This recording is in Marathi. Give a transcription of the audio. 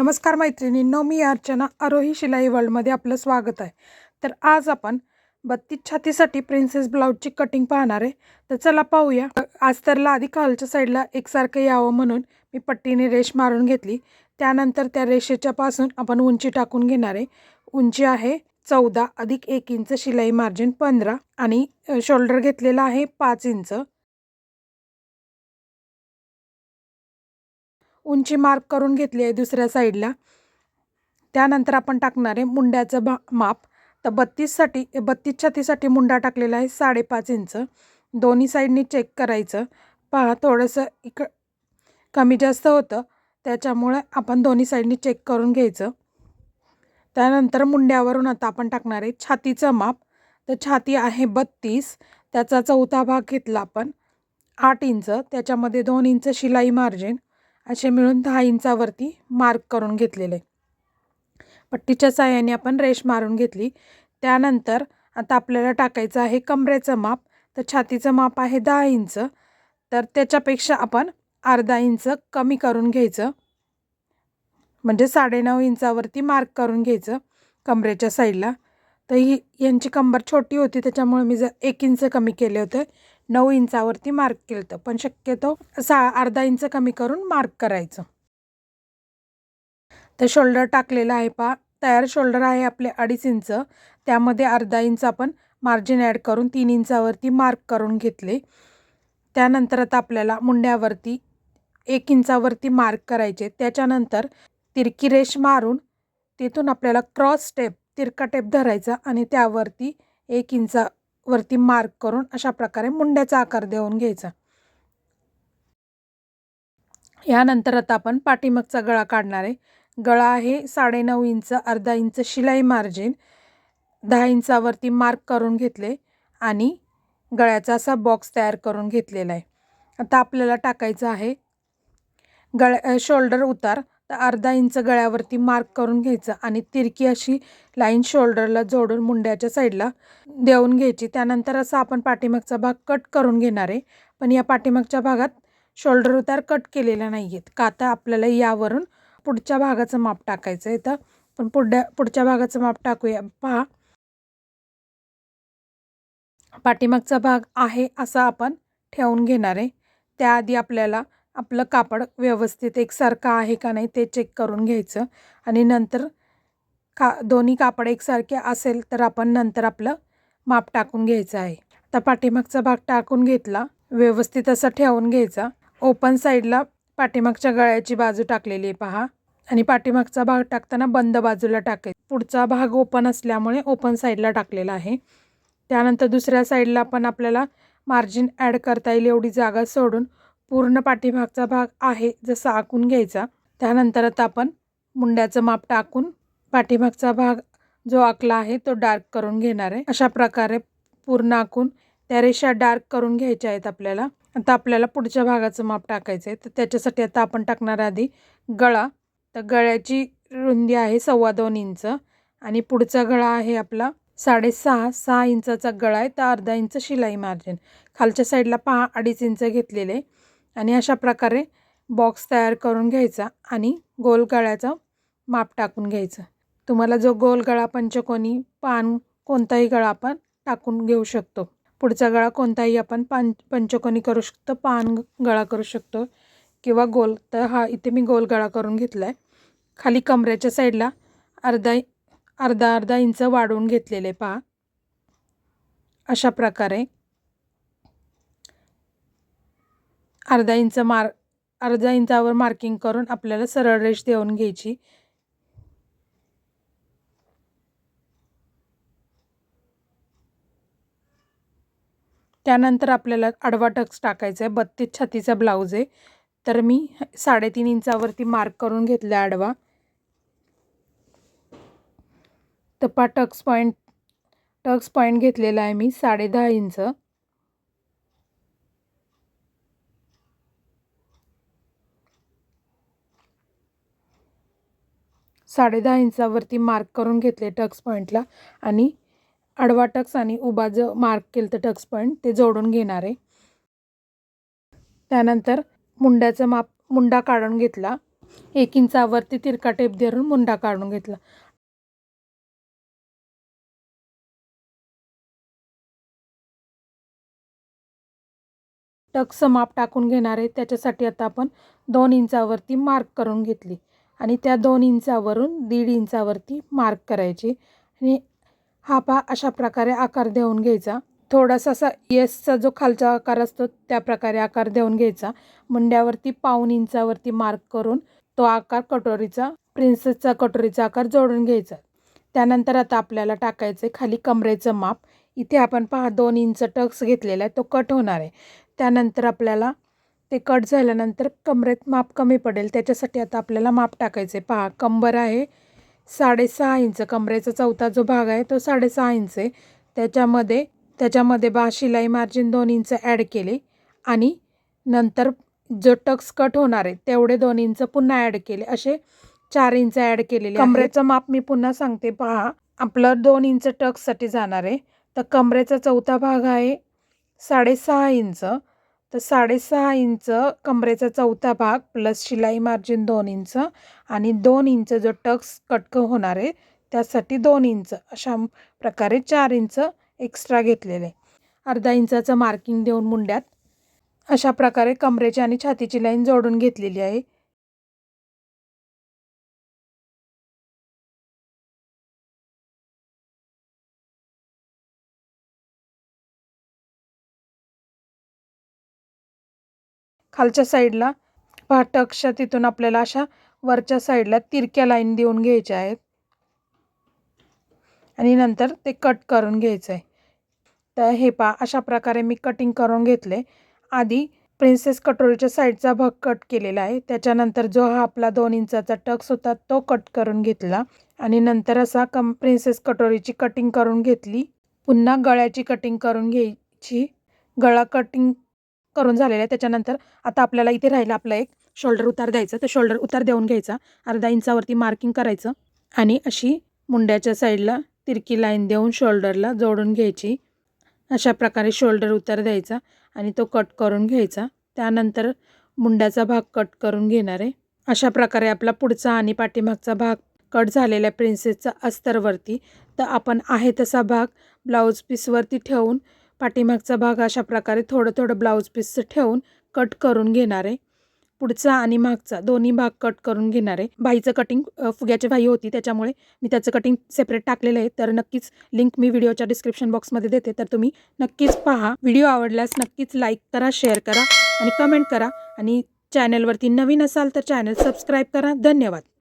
नमस्कार मैत्रिणींनो मी अर्चना. आरोही शिलाई वर्ल्डमध्ये आपलं स्वागत आहे. तर आज आपण बत्तीस छातीसाठी प्रिन्सेस ब्लाऊजची कटिंग पाहणार आहे. तर चला पाहूया. अस्तरला आधी खालच्या साईडला एकसारखं यावं म्हणून मी पट्टीने रेश मारून घेतली. त्यानंतर त्या रेषेच्या पासून आपण उंची टाकून घेणार आहे. उंची आहे चौदा अधिक एक इंच शिलाई मार्जिन पंधरा आणि शोल्डर घेतलेला आहे पाच इंच. उंची मार्क करून घेतली आहे दुसऱ्या साईडला. त्यानंतर आपण टाकणार आहे मुंड्याचं भा माप. तर बत्तीससाठी बत्तीस छातीसाठी मुंडा टाकलेला आहे साडेपाच इंच. दोन्ही साईडनी चेक करायचं. पहा थोडंसं इक कमी जास्त होतं. त्याच्यामुळे आपण दोन्ही साईडनी चेक करून घ्यायचं. त्यानंतर मुंड्यावरून आता आपण टाकणार आहे छातीचं माप. तर छाती आहे बत्तीस. त्याचा चौथा भाग घेतला आपण. आठ इंच. त्याच्यामध्ये दोन इंच शिलाई मार्जिन. असे मिळून दहा इंचावरती मार्क करून घेतलेले. पट्टीच्या साह्याने आपण रेश मारून घेतली. त्यानंतर आता आपल्याला टाकायचं आहे कमरेचं माप. तर छातीचं माप आहे दहा इंच. तर त्याच्यापेक्षा आपण अर्धा इंच कमी करून घ्यायचं. म्हणजे साडेनऊ इंचावरती मार्क करून घ्यायचं कमरेच्या साईडला. तर ही यांची कंबर छोटी होती त्याच्यामुळे मी जर एक इंच कमी केले होते. नऊ इंचावरती मार्क केलं होतं पण शक्यतो सा अर्धा इंच कमी करून मार्क करायचं. तर शोल्डर टाकलेलं आहे पा तयार शोल्डर आहे आपले अडीच इंच. त्यामध्ये अर्धा इंच आपण मार्जिन ॲड करून तीन इंचावरती मार्क करून घेतले. त्यानंतर आता आपल्याला मुंड्यावरती एक इंचावरती मार्क करायचे. त्याच्यानंतर तिरकी रेष मारून तिथून आपल्याला क्रॉस स्टेप तिरका टेप धरायचा आणि त्यावरती एक वरती मार्क करून अशा प्रकारे मुंड्याचा आकार देऊन घ्यायचा. यानंतर आता आपण पाठीमागचा गळा काढणार आहे. गळा आहे साडेनऊ इंच अर्धा इंच शिलाई मार्जिन. दहा इंचावरती मार्क करून घेतले आणि गळ्याचा असा बॉक्स तयार करून घेतलेला आहे. आता आपल्याला टाकायचं आहे. गळ्या शोल्डर उतार. तर अर्धा इंच गळ्यावरती मार्क करून घ्यायचं आणि तिरकी अशी लाईन शोल्डरला जोडून मुंड्याच्या साईडला देऊन घ्यायची. त्यानंतर असं आपण पाठीमागचा भाग कट करून घेणार आहे. पण या पाठीमागच्या भागात शोल्डर उतार कट केलेला नाही आहेत का आता आपल्याला यावरून पुढच्या भागाचं माप टाकायचं आहे तर पण पुढ्या पुढच्या भागाचं माप टाकूया. पहा. पाठीमागचा भाग आहे असा आपण ठेवून घेणार आहे. त्याआधी आपल्याला आपलं कापड व्यवस्थित एकसारखं आहे का नाही ते चेक करून घ्यायचं. आणि नंतर का दोन्ही कापड एकसारखे असेल तर आपण नंतर आपलं माप टाकून घ्यायचं आहे. आता पाठीमागचा भाग टाकून घेतला. व्यवस्थित असं ठेवून घ्यायचा. ओपन साईडला पाठीमागच्या गळ्याची बाजू टाकलेली आहे पहा. आणि पाठीमागचा भाग टाकताना बंद बाजूला टाकायचा. पुढचा भाग ओपन असल्यामुळे ओपन साईडला टाकलेला आहे. त्यानंतर दुसऱ्या साईडला पण आपल्याला मार्जिन ॲड करता येईल एवढी जागा सोडून पूर्ण पाठीभागचा भाग आहे जसा आखून घ्यायचा. त्यानंतर आता आपण मुंड्याचं माप टाकून पाठीमागचा भाग जो आखला आहे तो डार्क करून घेणार आहे. अशा प्रकारे पूर्ण आखून त्या रेषा डार्क करून घ्यायच्या आहेत आपल्याला. आता आपल्याला पुढच्या भागाचं माप टाकायचं आहे. तर त्याच्यासाठी आता आपण टाकणार आधी गळा. तर गळ्याची रुंदी आहे सव्वा दोन इंच आणि पुढचा गळा आहे आपला साडेसहा. सहा इंचाचा गळा आहे. तर अर्धा इंच शिलाई मार्जिन. खालच्या साईडला पहा अडीच इंच घेतलेले. आणि अशा प्रकारे बॉक्स तयार करून घ्यायचा आणि गोल गळ्याचं माप टाकून घ्यायचं. तुम्हाला जो गोल गळा पंचकोनी पान कोणताही गळा आपण टाकून घेऊ शकतो. पुढचा गळा कोणताही आपण पान पंचकोनी करू शकतो पान गळा करू शकतो किंवा गोल. तर हा इथे मी गोल गळा करून घेतला आहे खाली कमरेच्या साईडला अर्धा अर्धा अर्धा इंच वाढवून घेतलेले पहा. अशा प्रकारे अर्धा इंच मार अर्धा इंचावर मार्किंग करून आपल्याला सरळ रेष देऊन घ्यायची. त्यानंतर आपल्याला आडवा टक्स टाकायचा आहे बत्तीस छातीचा ब्लाऊज आहे. तर मी साडेतीन इंचावरती मार्क करून घेतला आडवा. तपा टक्स पॉईंट टक्स पॉईंट घेतलेला आहे मी साडे दहा इंच. साडे दहा इंचावरती मार्क करून घेतले टक्स पॉईंटला आणि आडवा टक्स आणि उभा जो मार्क केलं तर टक्स पॉईंट ते जोडून घेणार आहे. त्यानंतर मुंड्याचं माप मुंडा काढून घेतला. एक इंचावरती तिरका टेप धरून मुंडा काढून घेतला. टक्स माप टाकून घेणार आहे. त्याच्यासाठी आता आपण दोन इंचावरती मार्क करून घेतली. आणि त्या दोन इंचावरून दीड इंचावरती मार्क करायची. आणि हा पा अशा प्रकारे आकार देऊन घ्यायचा. थोडासा असा येसचा जो खालचा आकार असतो त्या प्रकारे आकार देऊन घ्यायचा. मुंड्यावरती पाऊन इंचावरती मार्क करून तो आकार कटोरीचा प्रिन्सेसचा कटोरीचा आकार जोडून घ्यायचा. त्यानंतर आता आपल्याला टाकायचं आहे खाली कमरेचं माप. इथे आपण पहा दोन इंच टक्स घेतलेला आहे तो कट होणार आहे. त्यानंतर आपल्याला ते कट झाल्यानंतर कमरेत माप कमी पडेल. त्याच्यासाठी आता आपल्याला माप टाकायचं आहे पहा कंबर आहे साडेसहा इंच. कमरेचा चौथा जो भाग आहे तो साडेसहा इंच आहे. त्याच्यामध्ये त्याच्यामध्ये बा शिलाई मार्जिन दोन इंच ॲड केले आणि नंतर जो टक्स कट होणार आहे तेवढे दोन इंच पुन्हा ॲड केले. असे चार इंच ॲड केलेले कमरेचं माप मी पुन्हा सांगते. पहा आपलं दोन इंच टक्ससाठी जाणार आहे. तर कमरेचा चौथा भाग आहे साडेसहा इंच. तर साडेसहा इंच कमरेचा चौथा भाग प्लस शिलाई मार्जिन दोन इंच आणि दोन इंच जो टक्स कटक होणार आहे त्यासाठी दोन इंच अशा प्रकारे चार इंच एक्स्ट्रा घेतलेले. अर्धा इंचाचं मार्किंग देऊन मुंड्यात अशा प्रकारे कमरेची आणि छातीची लाईन जोडून घेतलेली आहे. खालच्या साईडला पहा तिथून आपल्याला अशा वरच्या साईडला तिरक्या लाईन देऊन घ्यायच्या आहेत. आणि नंतर ते कट करून घ्यायचं आहे तर हे पहा अशा प्रकारे मी कटिंग करून घेतले. आधी प्रिन्सेस कटोरीच्या साईडचा भाग कट केलेला आहे. त्याच्यानंतर जो हा आपला दोन इंचाचा टक्स होता तो कट करून घेतला. आणि नंतर असा कम प्रिन्सेस कटोरीची कटिंग करून घेतली. पुन्हा गळ्याची कटिंग करून घ्यायची. गळा कटिंग करून झालेला आहे त्याच्यानंतर आता आपल्याला इथे राहिलं आपलं एक शोल्डर उतार द्यायचं. तर शोल्डर उतार देऊन घ्यायचा. अर्धा इंचावरती मार्किंग करायचं. आणि अशी मुंड्याच्या साईडला तिरकी लाईन देऊन शोल्डरला जोडून घ्यायची. अशा प्रकारे शोल्डर उतार द्यायचा आणि तो कट करून घ्यायचा. त्यानंतर मुंड्याचा भाग कट करून घेणार आहे. अशा प्रकारे आपला पुढचा आणि पाठीमागचा भाग कट झालेल्या प्रिन्सेसचा अस्तरवरती. तर आपण आहे तसा भाग. ब्लाऊज पीसवरती ठेवून पाठीमागचा भाग अशा प्रकारे थोडं थोडं ब्लाऊज पीस ठेवून कट करून घेणार आहे. पुढचा आणि मागचा दोन्ही भाग कट करून घेणार आहे. बाईचं कटिंग फुग्याची बाई होती त्याच्यामुळे मी त्याचं कटिंग सेपरेट टाकलेलं आहे. तर नक्कीच लिंक मी व्हिडिओच्या डिस्क्रिप्शन बॉक्समध्ये देते. तर तुम्ही नक्कीच पहा. व्हिडिओ आवडल्यास नक्कीच लाईक करा शेअर करा आणि कमेंट करा. आणि चॅनलवरती नवीन असाल तर चॅनल सबस्क्राईब करा. धन्यवाद.